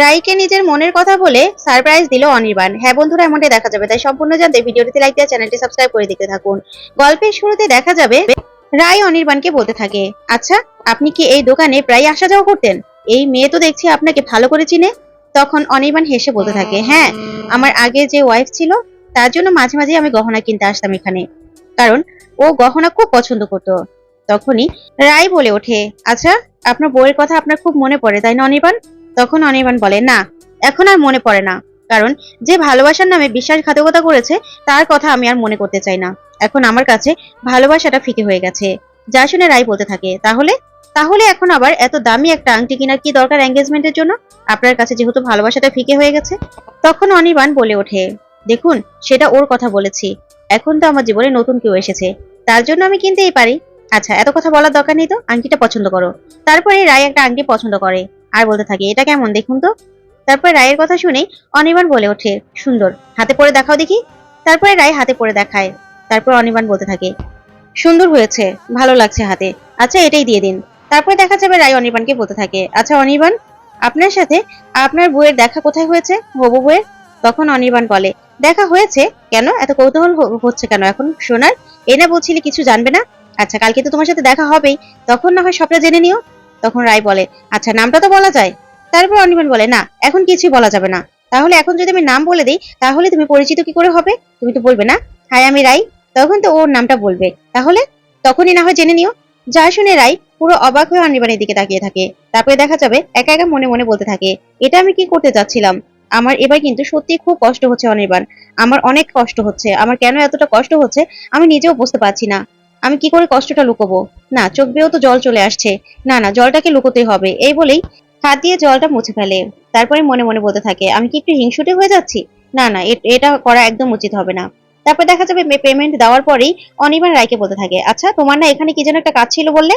রাইকে নিজের মনের কথা বলে সারপ্রাইজ দিল অনির্বাণ। হ্যাঁ বন্ধুরা, এমনটাই দেখা যাবে। তাই সম্পূর্ণ জানতে ভিডিওটিতে লাইক দিয়ে চ্যানেলটি সাবস্ক্রাইব করে দেখতে থাকুন। গল্পের শুরুতে দেখা যাবে রায় অনির্বাণকে বলতে থাকে আচ্ছা আপনি কি এই দোকানে প্রায় আসা যাওয়া করতেন? এই মেয়ে তো দেখছি আপনাকে ভালো করে চিনে। তখন অনির্বাণ হেসে বলতে থাকে হ্যাঁ আমার আগে যে ওয়াইফ ছিল, তার জন্য মাঝে মাঝে আমি গহনা কিনতে আসতাম এখানে। কারণ ও গহনা খুব পছন্দ করতো। তখনই রায় বলে ওঠে আচ্ছা আপনার বইয়ের কথা আপনার খুব মনে পড়ে, তাই না অনির্বাণ? তখন অনির্বাণ বলে, না, এখন আর মনে পড়ে না। কারণ যে ভালোবাসার নামে বিশ্বাসঘাতকতা করেছে, তার কথা আমি আর মনে করতে চাই না। এখন আমার কাছে ভালোবাসাটা ফিকে হয়ে গেছে। যা শুনে রায় বলতে থাকে, তাহলে? তাহলে এখন আবার এত দামি একটা আংটি কেনার কি দরকার এঙ্গেজমেন্টের জন্য? আপনার কাছে যেহেতু ভালোবাসাটা ফিকে হয়ে গেছে? তখন অনির্বাণ বলে ওঠে, দেখুন, সেটা ওর কথা বলেছি। এখন তো আমার জীবনে নতুন কেউ এসেছে। তার জন্য আমি কিনতেই পারি। আচ্ছা এত কথা বলার দরকার নেই তো? আংটিটা পছন্দ করো। তারপরে রায় একটা আংটি পছন্দ করে। আর বলতে থাকে, এটা কেমন দেখুন তো? তারপরে রায়ের কথা শুনে অনির্বাণ বলে ওঠে, সুন্দর, হাতে পরে দেখাও দেখি। তারপরে রায় হাতে পরে দেখায়, তারপর অনির্বাণ বলতে থাকে, সুন্দর হয়েছে, ভালো লাগছে হাতে আচ্ছা এটাই দিয়ে দিন। তারপরে দেখা যাবে রায় অনির্বাণকে বলতে থাকে আচ্ছা অনির্বাণ, আপনার সাথে আপনার বইয়ের দেখা কোথায় হয়েছে হবু বইয়ের তখন অনির্বাণ বলে, দেখা হয়েছে? কেন? এত কৌতূহল হচ্ছে কেন এখন? সোনার এনে বলছিলে কিছু জানবে না? আচ্ছা কালকে তো তোমার সাথে দেখা হবেই, তখন না হয় সবটা জেনে নিও। তখন রায় বলে আচ্ছা নামটা তো বলা যায়। তারপর অনির্বাণ বলে, না, এখন কিছুই বলা যাবে না। তাহলে এখন যদি আমি নাম বলে দিই, তাহলে তুমি পরিচিত কি করে হবে? তুমি তো বলবে না হাই আমি রাই তখন তো ওর নামটা বলবে। তাহলে তখনই না হয় জেনে নিও। যা শুনে রাই পুরো অবাক হয়ে অনির্বাণের দিকে তাকিয়ে থাকে। তারপরে দেখা যাবে একা একা মনে মনে বলতে থাকে, এটা আমি কি করতে চাচ্ছিলাম? আমার এবার কিন্তু সত্যি খুব কষ্ট হচ্ছে অনির্বাণ। আমার অনেক কষ্ট হচ্ছে। আমার কেন এতটা কষ্ট হচ্ছে? আমি নিজেও বুঝতে পারছি না। আমি কি করে কষ্টটা লুকোবো? না, চোখ বেয়েও তো জল চলে আসছে। না না, জলটাকে লুকোতে হবে। এই বলেই হাত দিয়ে জলটা মুছে ফেলে। তারপরে মনে মনে বলতে থাকে, আমি কি একটু হিংসুটে হয়ে যাচ্ছি? না না এটা করা একদম উচিত হবে না। তারপর দেখা যাবে পেমেন্ট দেওয়ার পরেই অনির্বাণ রায়কে বলতে থাকে আচ্ছা তোমার না এখানে কি যেন একটা কাজ ছিল বললে?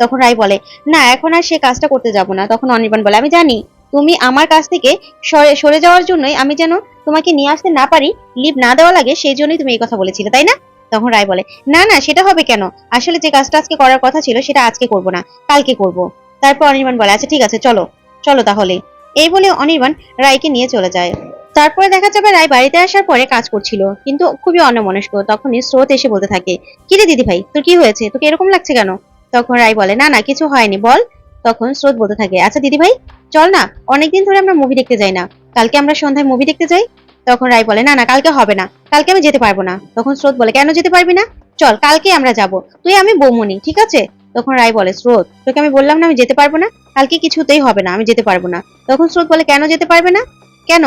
তখন রায় বলে, না, এখন আর সে কাজটা করতে যাব না। তখন অনির্বাণ বলে, আমি জানি, তুমি আমার কাছ থেকে সরে সরে যাওয়ার জন্যই আমি যেন তোমাকে নিয়ে আসতে না পারি লিভ না দেওয়া লাগে, সেই জন্যই তুমি এই কথা বলেছিলে, তাই না? তখন রায় বলে, না না, সেটা হবে কেন? আসলে যে কাজটা আজকে করার কথা ছিল, সেটা আজকে করব না, কালকে করব। তারপর অনির্বাণ বলে আচ্ছা ঠিক আছে, চলো চলো তাহলে। এই বলে অনির্বাণ রায়কে নিয়ে চলে যায়। তারপরে দেখা যাবে রায় বাড়িতে আসার পরে কাজ করছিল, কিন্তু খুবই অন্যমনস্ক, তখনই স্রোত এসে বলতে থাকে কিরে দিদি ভাই, তোর কি হয়েছে? তোকে এরকম লাগছে কেন? তখন রায় বলে, না না, কিছু হয়নি, বল। তখন স্রোত বলতে থাকে আচ্ছা দিদি ভাই, চল না, অনেকদিন ধরে আমরা মুভি দেখতে যাই না, কালকে আমরা সন্ধ্যায় মুভি দেখতে যাই? তখন রায় বলে, না না, কালকে হবে না। কালকে আমি যেতে পারব না। তখন স্রোত বলে, কেন যেতে পারবি না? চল, কালকে আমরা যাব। তুই আমি বৌমনি, ঠিক আছে? তখন রায় বলে, স্রোত, তোকে আমি বললাম না আমি যেতে পারব না? কালকে কিছুতেই হবে না, আমি যেতে পারব না। তখন স্রোত বলে, কেন যেতে পারবে না? কেন?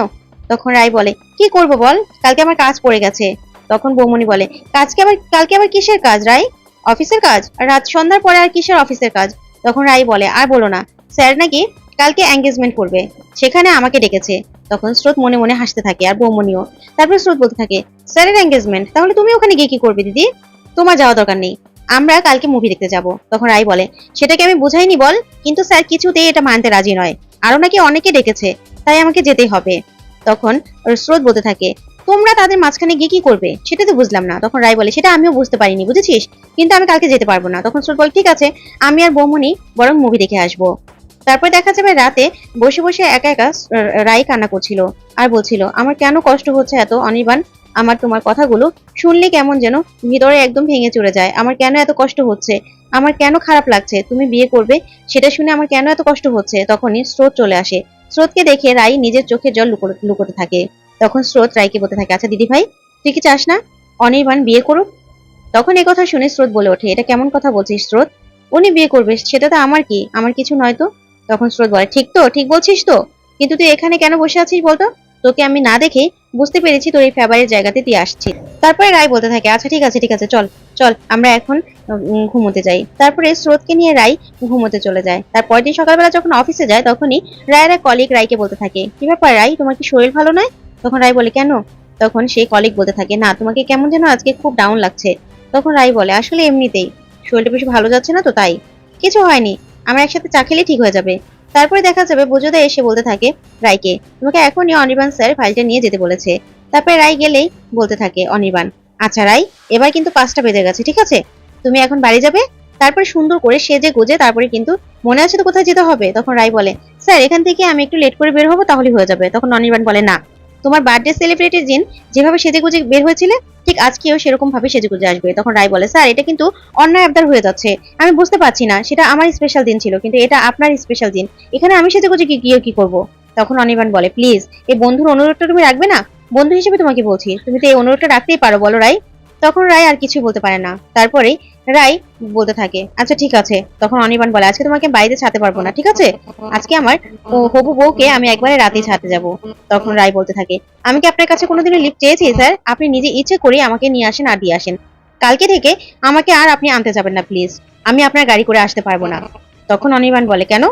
তখন রায় বলে, কি করব বল? কালকে আমার কাজ পড়ে গেছে। তখন বৌমনি বলে, কাজকে আবার, কালকে আবার কিসের কাজ রায় অফিসের কাজ? আর রাত সন্ধ্যার পরে আর কিসের অফিসের কাজ? তখন রায় বলে, আর বলো না, স্যার নাকি কালকে এঙ্গেজমেন্ট করবে। সেখানে আমাকে ডেকেছে। তখন স্রোত মনে মনে হাসতে থাকে আর বৌমনিও। তারপর স্রোত বলতে থাকে স্যারের এঙ্গেজমেন্ট তাহলে তুমি ওখানে গিয়ে কি করবে দিদি? তোমার যাওয়া দরকার নেই। আমরা কালকে মুভি দেখতে যাব। তখন রায় বলে, সেটাকে আমি বুঝাইনি বল, কিন্তু স্যার, কিছুতেই এটা মানতে রাজি নয়। আরও নাকি অনেকে ডেকেছে, তাই আমাকে যেতেই হবে। তখন স্রোত বলতে থাকে, তোমরা তাদের মাঝখানে গিয়ে কি করবে? সেটা তো বুঝলাম না। তখন রায় বলে, সেটা আমিও বুঝতে পারিনি, বুঝেছিস? কিন্তু আমি কালকে যেতে পারব না। তখন স্রোত বলে, ঠিক আছে, আমি আর বৌমনি বরং মুভি দেখে আসব। তারপর দেখা যাবে রাতে বসে বসে একা একা রায় কান্না করছিল আর বলছিল, আমার কেন কষ্ট হচ্ছে এত অনির্বাণ? আমার তোমার কথাগুলো শুনলে কেমন যেন ভিতরে একদম ভেঙে চলে যায়। আমার কেন এত কষ্ট হচ্ছে? আমার কেন খারাপ লাগছে? তুমি বিয়ে করবে? সেটা শুনে আমার কেন এত কষ্ট হচ্ছে? তখনই স্রোত চলে আসে। স্রোতকে দেখে রাই নিজের চোখের জল লুকোতে থাকে। তখন স্রোত রাইকে বলতে থাকে আচ্ছা দিদি ভাই, তুই কি চাস না? অনির্বাণ বিয়ে করুক? তখন এই কথা শুনে স্রোত বলে ওঠে। এটা কেমন কথা বলছিস স্রোত? উনি বিয়ে করবে, সেটা তো আমার কি? আমার কিছু নয় তো? তখন স্রোত বলে, ঠিক তো, ঠিক বলছিস তো, কিন্তু তুই এখানে কেন বসে আছিস বলতো? তোকে আমি না দেখে বুঝতে পেরেছি তোর এই ফেভারিট জায়গাতে তুই আসছিস তারপরে রায় বলতে থাকে আচ্ছা ঠিক আছে ঠিক আছে, চল চল, আমরা এখন ঘুমোতে যাই। তারপরে স্রোতকে নিয়ে রাই ঘুমোতে চলে যায়। তার পরের দিন সকালবেলা যখন অফিসে যায়, তখনই রায়ের এক কলিগ রাইকে বলতে থাকে, কি ব্যাপার রাই তোমার কি শরীর ভালো নয়? তখন রায় বলে, কেন? তখন সেই কলিগ বলতে থাকে, না, তোমাকে কেমন যেন আজকে খুব ডাউন লাগছে। তখন রাই বলে, আসলে এমনিতেই, শরীরটা বেশি ভালো যাচ্ছে না তো তাই? কিছু হয়নি আমরা একসাথে চা খেলে ঠিক হয়ে যাবে। তারপরে দেখা যাবে বুঝোদা এসে বলতে থাকে রায়কে তোমাকে এখনই অনির্বাণ স্যার ফাইলটা নিয়ে যেতে বলেছে। তারপরে রায় গেলেই বলতে থাকে, অনির্বাণ আচ্ছা রাই, এবার কিন্তু পাঁচটা বেজে গেছে, ঠিক আছে? তুমি এখন বাড়ি যাবে, তারপরে সুন্দর করে সেজে গুজে তারপরে কিন্তু মনে আছে তো কোথায় যেতে হবে? তখন রাই বলে, স্যার, এখান থেকে আমি একটু লেট করে বের হব তাহলে হয়ে যাবে। তখন অনির্বাণ বলে, না তোমার বার্থডে সেলিব্রেটের দিন যেভাবে সেজে গুজে বের হয়েছিলে, ঠিক আজকেও সেরকম ভাবে সেজে গুজে আসবে। তখন রাই বলে, স্যার, এটা কিন্তু অন্যায় আবদার হয়ে যাচ্ছে। আমি বুঝতে পারছি না, সেটা আমার স্পেশাল দিন ছিল, কিন্তু এটা আপনার স্পেশাল দিন। এখানে আমি সেজে গুজে গিয়ে কি করব? তখন অনির্বাণ বলে, প্লিজ, এই বন্ধুর অনুরোধটা তুমি রাখবে না? বন্ধু হিসেবে তোমাকে বলছি, তুমি তো এই অনুরোধটা রাখতেই পারো, বলো রাই তখন রায় আর কিছু বলতে পারে না। তারপরেই রাই বলতে থাকে আচ্ছা ঠিক আছে। তখন অনির্বাণ বলে, আজকে তোমাকে বাড়িতে ছাড়তে পারব না, ঠিক আছে? আজকে আমার হবু বউকে আমি একবারে রাতে ছাড়তে যাব। তখন রাই বলতে থাকে, আমি কি আপনার কাছে কোনোদিনও লিফট চেয়েছি, স্যার? আপনি নিজে ইচ্ছে করে আমাকে নিয়ে আসেন আর দিয়ে আসেন। কালকে থেকে আমাকে আর আপনি আনতে যাবেন না, প্লিজ। আমি আপনার গাড়ি করে আসতে পারব না। তখন অনির্বাণ বলে, কেন?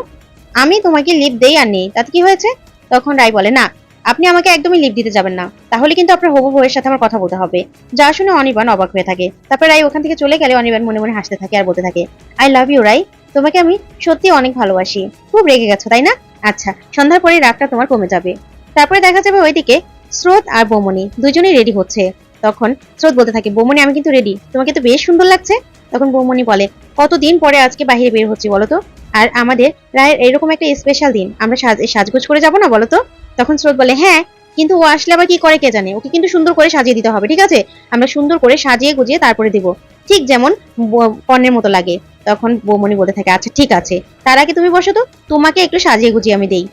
আমি তোমাকে লিফট দেই আর নেই। তাতে কি হয়েছে? তখন রাই বলে, না আপনি আমাকে একদমই লিফট দিতে যাবেন না। তাহলে কিন্তু আপনার হবু বউয়ের সাথে আমার কথা বলতে হবে। যা শুনে অনির্বাণ অবাক হয়ে থাকে। তারপর রাই ওখান থেকে চলে গেলে অনির্বাণ মনে মনে হাসতে থাকে আর বলতে থাকে আই লাভ ইউ রাই। তোমাকে আমি সত্যি অনেক ভালোবাসি। খুব রেগে গেছো, তাই না? আচ্ছা সন্ধ্যার পরে রাগটা তোমার কমে যাবে। তারপরে দেখা যাবে ওইদিকে স্রোত আর বৌমনি দুজনেই রেডি হচ্ছে। তখন স্রোত বলতে থাকে, বৌমনি, আমি কিন্তু রেডি তোমাকে তো বেশ সুন্দর লাগছে। তখন বৌমনি বলে, কতদিন পরে আজকে বাইরে বের হচ্ছি বলো তো? আর আমাদের রায়ের এরকম একটা স্পেশাল দিন। আমরা সাজ- সাজগোজ করে যাব না বলো তো? তখন স্রোত বলে হ্যাঁ কিন্তু ও আসলে আবার কি করে কে জানে? ওকে কিন্তু সুন্দর করে সাজিয়ে দিতে হবে, ঠিক আছে? আমরা সুন্দর করে সাজিয়ে গুজিয়ে তারপরে দিব। ঠিক যেমন পণ্যের মতো লাগে। তখন বৌমনি বলতে থাকে আচ্ছা ঠিক আছে। তার আগে তুমি বসো তো, তোমাকে একটু সাজিয়ে গুজিয়ে আমি দেই।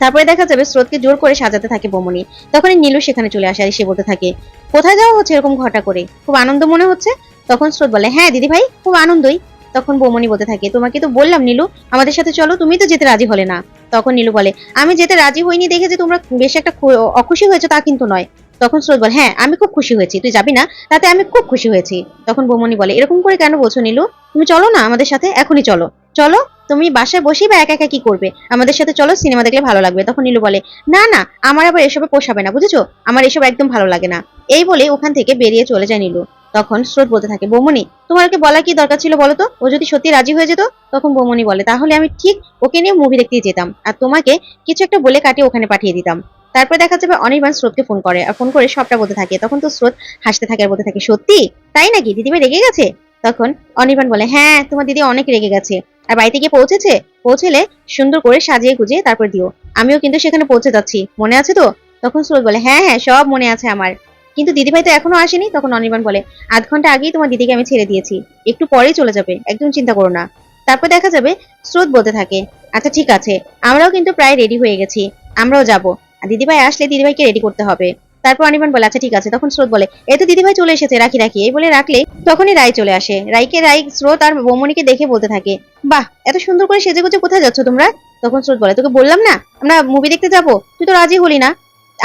তারপরে দেখা যাবে স্রোতকে জোর করে সাজাতে থাকে বৌমনি তখনই নীলু সেখানে চলে আসে আর সে বলতে থাকে, কোথায় যাওয়া হচ্ছে এরকম ঘটা করে? খুব আনন্দ মনে হচ্ছে? তখন স্রোত বলে হ্যাঁ দিদি ভাই খুব আনন্দই। তখন বৌমনি বলতে থাকে, তোমাকে তো বললাম নীলু, আমাদের সাথে চলো, তুমি তো যেতে রাজি হলে না। তখন নীলু বলে, আমি যেতে রাজি হইনি দেখে যে তোমরা বেশ একটা অখুশি হয়েছো তা কিন্তু নয়। তখন স্রোত বলে হ্যাঁ আমি খুব খুশি হয়েছি, তুই যাবি না, তাতে আমি খুব খুশি হয়েছি। তখন বৌমনি বলে, এরকম করে কেন বলছো নীলু? তুমি চলো না আমাদের সাথে, এখনই চলো। চলো? তুমি বাসায় বসেই বা একা একা কি করবে? আমাদের সাথে চলো, সিনেমা দেখলে ভালো লাগবে। তখন নীলু বলে, না না, আমার আবার এসবে পোষাবে না, বুঝেছ? আমার এসব একদম ভালো লাগে না। এই বলে ওখান থেকে বেরিয়ে চলে যায় নীলু। তখন স্রোত বলতে থাকে, বৌমনি, তোমার ওকে বলা কি দরকার ছিল বলো তো? ও যদি সত্যি রাজি হয়ে যেত? তখন বৌমনি বলে, তাহলে আমি ঠিক ওকে নিয়ে মুভি দেখতে যেতাম আর তোমাকে কিছু একটা বলে কাটিয়ে ওখানে পাঠিয়ে দিতাম। তারপরে দেখা যাবে অনির্বাণ স্রোতকে ফোন করে আর ফোন করে সবটা বলতে থাকে। তখন তো স্রোত হাসতে থাকে আর বলতে থাকে, সত্যি? তাই নাকি? দিদিভাই রেগে গেছে? তখন অনির্বাণ বলে হ্যাঁ তোমার দিদি অনেক রেগে গেছে আর বাড়িতে গিয়ে পৌঁছেছে? পৌঁছেলে সুন্দর করে সাজিয়ে গুজিয়ে তারপর দিও। আমিও কিন্তু সেখানে পৌঁছে যাচ্ছি। মনে আছে তো? তখন স্রোত বলে হ্যাঁ হ্যাঁ সব মনে আছে আমার। কিন্তু দিদিভাই তো এখনও আসেনি, তখন অনির্বাণ বলে, আধ ঘণ্টা আগেই তোমার দিদিকে আমি ছেড়ে দিয়েছি, একটু পরেই চলে যাবে, একদম চিন্তা করো না। তারপর দেখা যাবে স্রোত বলতে থাকে আচ্ছা ঠিক আছে, আমরাও কিন্তু প্রায় রেডি হয়ে গেছি, আমরাও যাব। আর দিদিভাই আসলে দিদিভাইকে রেডি করতে হবে। তারপর অনির্বাণ বলে আচ্ছা ঠিক আছে, তখন স্রোত বলে, এই তো দিদিভাই চলে এসেছে, রাখি রাখি। এই বলে রাখলে তখনই রায় চলে আসে। রাইকে রাই স্রোত আর বৌমনিকে দেখে বলতে থাকে, বাহ, এত সুন্দর করে সেজে গুজে কোথায় যাচ্ছ তোমরা? তখন স্রোত বলে, তোকে বললাম না, আমরা মুভি দেখতে যাব? তুই তো রাজি হলি না।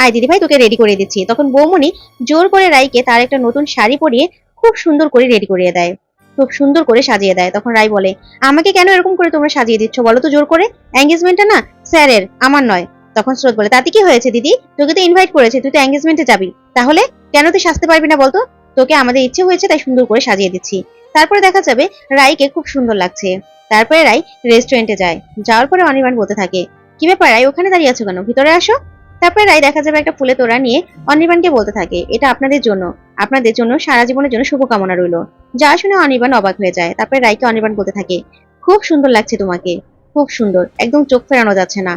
আয় দিদি ভাই তোকে রেডি করে দিচ্ছি। তখন বৌমনি জোর করে রাইকে তার একটা নতুন শাড়ি পরিয়ে খুব সুন্দর করে রেডি করিয়ে দেয়। খুব সুন্দর করে সাজিয়ে দেয়। তখন রাই বলে, আমাকে কেন এরকম করে তোমরা সাজিয়ে দিচ্ছ? বলো তো জোর করে। এঙ্গেজমেন্টটা না স্যারের, আমার নয়। তখন স্রোত বলে, তাতে কি হয়েছে দিদি? তোকে তো ইনভাইট করেছে, তুই তো এঙ্গেজমেন্টে যাবি। তাহলে কেন তুই সাজতে পারবি না বলতো? তোকে আমাদের ইচ্ছে হয়েছে, তাই সুন্দর করে সাজিয়ে দিচ্ছি। তারপরে দেখা যাবে রাইকে খুব সুন্দর লাগছে। তারপরে রাই রেস্টুরেন্টে যায়। যাওয়ার পরে অনির্বাণ বলতে থাকে, কি ব্যাপার রাই, ওখানে দাঁড়িয়ে আছো কেন? ভিতরে আসো। তারপরে রায় দেখা যাবে একটা ফুলে তোড়া নিয়ে অনির্বাণকে বলতে থাকে, এটা আপনাদের জন্য। আপনাদের জন্য, সারা জীবনের জন্য শুভকামনা রইল। যা শুনে অনির্বাণ অবাক হয়ে যায়। তারপরে রায়কে অনির্বাণ বলতে থাকে, খুব সুন্দর লাগছে তোমাকে। খুব সুন্দর। একদম চোখ ফেরানো যাচ্ছে না।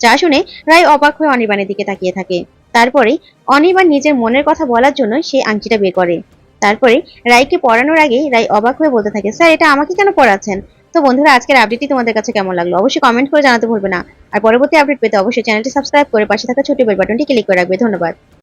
যা শুনে রায় অবাক হয়ে অনির্বাণের দিকে তাকিয়ে থাকে। তারপরে অনির্বাণ নিজের মনের কথা বলার জন্য সেই আংটিটা বের করে। তারপরে রায়কে পড়ানোর আগে রায় অবাক হয়ে বলতে থাকে, স্যার, এটা আমাকে কেন পড়াচ্ছেন? তো বন্ধুরা, আজকের আপডেটটি তোমাদের কাছে কেমন লাগল? অবশ্যই কমেন্ট করে জানাতে ভুলবে না। আর পরবর্তী আপডেট পেতে অবশ্যই চ্যানেলটি সাবস্ক্রাইব করে পাশে থাকা ছোট বেল বাটনটি ক্লিক করে রাখবে। ধন্যবাদ।